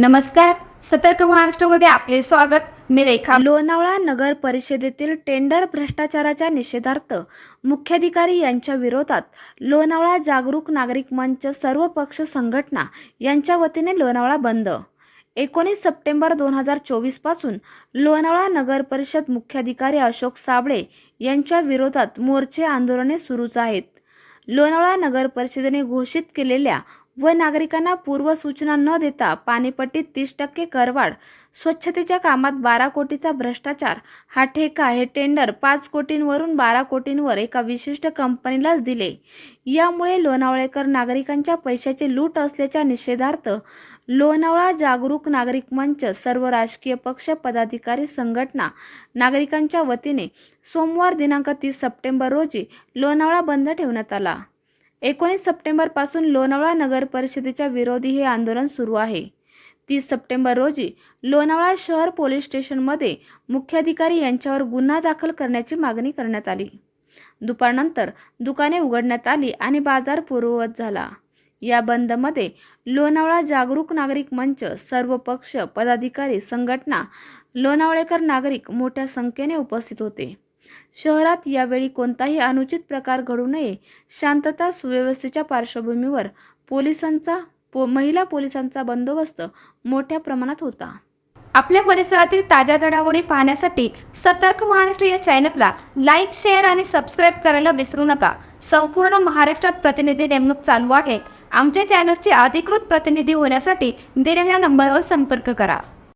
नमस्कार. सतर्क महाराष्ट्रामध्ये आपले स्वागत. मी रेखा. लोणावळा नगर परिषदेतील टेंडर भ्रष्टाचाराच्या निषेधार्थ मुख्याधिकारी यांच्या विरोधात लोणावळा जागरूक नागरिक मंच सर्व पक्ष संघटना यांच्या वतीने लोणावळा बंद. एकोणीस सप्टेंबर दोन हजार चोवीसपासून लोणावळा नगर परिषद मुख्याधिकारी अशोक साबळे यांच्या विरोधात मोर्चे आंदोलने सुरूच आहेत. लोणावळा नगर परिषदेने घोषित केलेल्या व नागरिकांना पूर्वसूचना न देता पाणीपट्टीत तीस टक्के करवाढ स्वच्छतेच्या कामात बारा कोटीचा भ्रष्टाचार हा ठेका हे टेंडर पाच कोटींवरून बारा कोटींवर एका विशिष्ट कंपनीलाच दिले. यामुळे लोणावळेकर नागरिकांच्या पैशाची लूट असल्याच्या निषेधार्थ लोणावळा जागरूक नागरिक मंच सर्व राजकीय पक्ष पदाधिकारी संघटना नागरिकांच्या वतीने सोमवार दिनांक तीस सप्टेंबर रोजी लोणावळा बंद ठेवण्यात आला. एकोणीस सप्टेंबरपासून लोणावळा नगर परिषदेच्या विरोधी हे आंदोलन सुरू आहे. तीस सप्टेंबर रोजी लोणावळा शहर पोलीस स्टेशनमध्ये मुख्याधिकारी यांच्यावर गुन्हा दाखल करण्याची मागणी करण्यात आली. दुपारनंतर दुकाने उघडण्यात आली आणि बाजार पूर्ववत झाला. या बंदमध्ये लोणावळा जागरूक नागरिक मंच सर्व पक्ष पदाधिकारी संघटना लोणावळेकर नागरिक मोठ्या संख्येने उपस्थित होते. शहरात यावेळी कोणताही अनुचित प्रकार घडू नये. शांतता सुव्यवस्थेच्या पार्श्वभूमीवर पोलिसांचा पो महिला पोलिसांचा बंदोबस्त मोठ्या प्रमाणात होता. आपल्या परिसरातील ताज्या घडामोडी पाहण्यासाठी सतर्क महाराष्ट्र या चॅनलला लाईक शेअर आणि सबस्क्राईब करायला विसरू नका. संपूर्ण महाराष्ट्रात प्रतिनिधी नेमणूक चालू आहे. आमच्या चॅनलचे अधिकृत प्रतिनिधी होण्यासाठी दिलेल्या नंबरवर संपर्क करा.